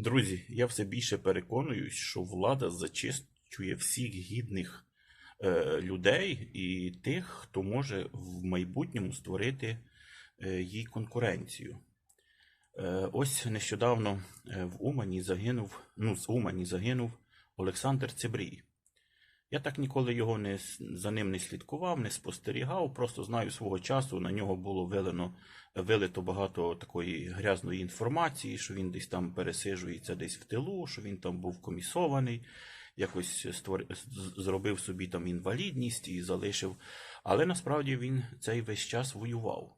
Друзі, я все більше переконуюсь, що влада зачищує всіх гідних е, людей і тих, хто може в майбутньому створити е, їй конкуренцію. Е, ось нещодавно е, в Умані загинув, ну, з Умані загинув Олександр Цибрій. Я так ніколи його не, за ним не слідкував, не спостерігав, просто знаю свого часу на нього було вилено, вилито багато такої грязної інформації, що він десь там пересиджується десь в тилу, що він там був комісований, якось створ... зробив собі там інвалідність і залишив. Але насправді він цей весь час воював.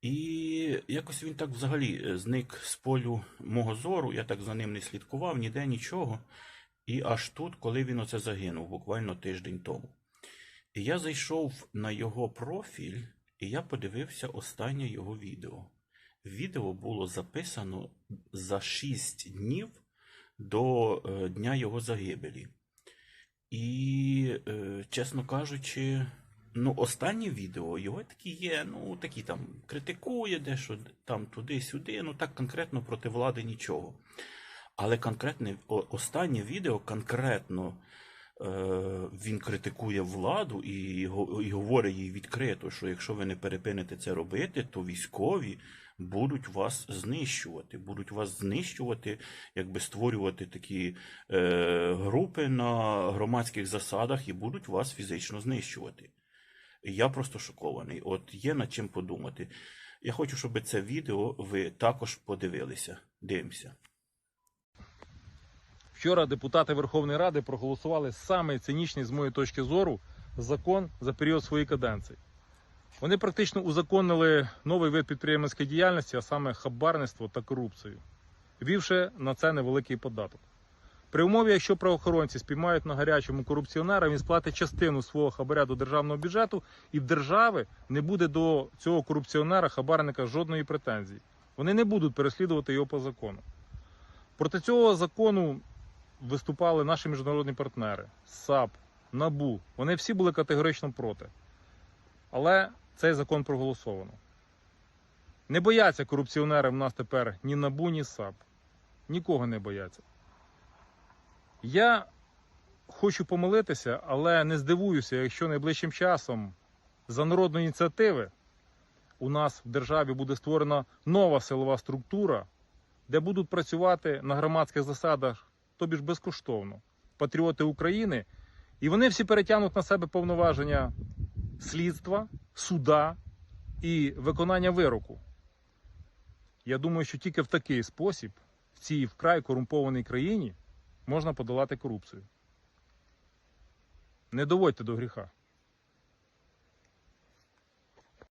І якось він так взагалі е, зник з полю мого зору, я так за ним не слідкував, ніде нічого. І аж тут, коли він оце загинув, буквально тиждень тому. І я зайшов на його профіль, і я подивився останнє його відео. Відео було записано за 6 днів до е, дня його загибелі. І, е, чесно кажучи, ну, останнє відео його такі є, ну, такі там критикує дещо там туди-сюди, ну так конкретно проти влади нічого. Але конкретне останнє відео конкретно е, він критикує владу і, і говорить їй відкрито, що якщо ви не перепините це робити, то військові будуть вас знищувати, будуть вас знищувати, якби створювати такі е, групи на громадських засадах і будуть вас фізично знищувати. Я просто шокований. От є над чим подумати. Я хочу, щоб це відео ви також подивилися. Дивимося. Вчора депутати Верховної Ради проголосували самий цинічний, з моєї точки зору, закон за період своєї каденції. Вони практично узаконили новий вид підприємницької діяльності, а саме хабарництво та корупцію, ввівши на це невеликий податок. При умові, якщо правоохоронці спіймають на гарячому корупціонера, він сплатить частину свого хабаря до державного бюджету, і в держави не буде до цього корупціонера, хабарника жодної претензії. Вони не будуть переслідувати його по закону. Проти цього закону виступали наші міжнародні партнери, САП, НАБУ. Вони всі були категорично проти. Але цей закон проголосовано. Не бояться корупціонери в нас тепер ні НАБУ, ні САП. Нікого не бояться. Я хочу помилитися, але не здивуюся, якщо найближчим часом за народної ініціативи у нас в державі буде створена нова силова структура, де будуть працювати на громадських засадах, тобі ж безкоштовно, патріоти України, і вони всі перетягнуть на себе повноваження слідства, суда і виконання вироку. Я думаю, що тільки в такий спосіб, в цій вкрай корумпованій країні, можна подолати корупцію. Не доводьте до гріха.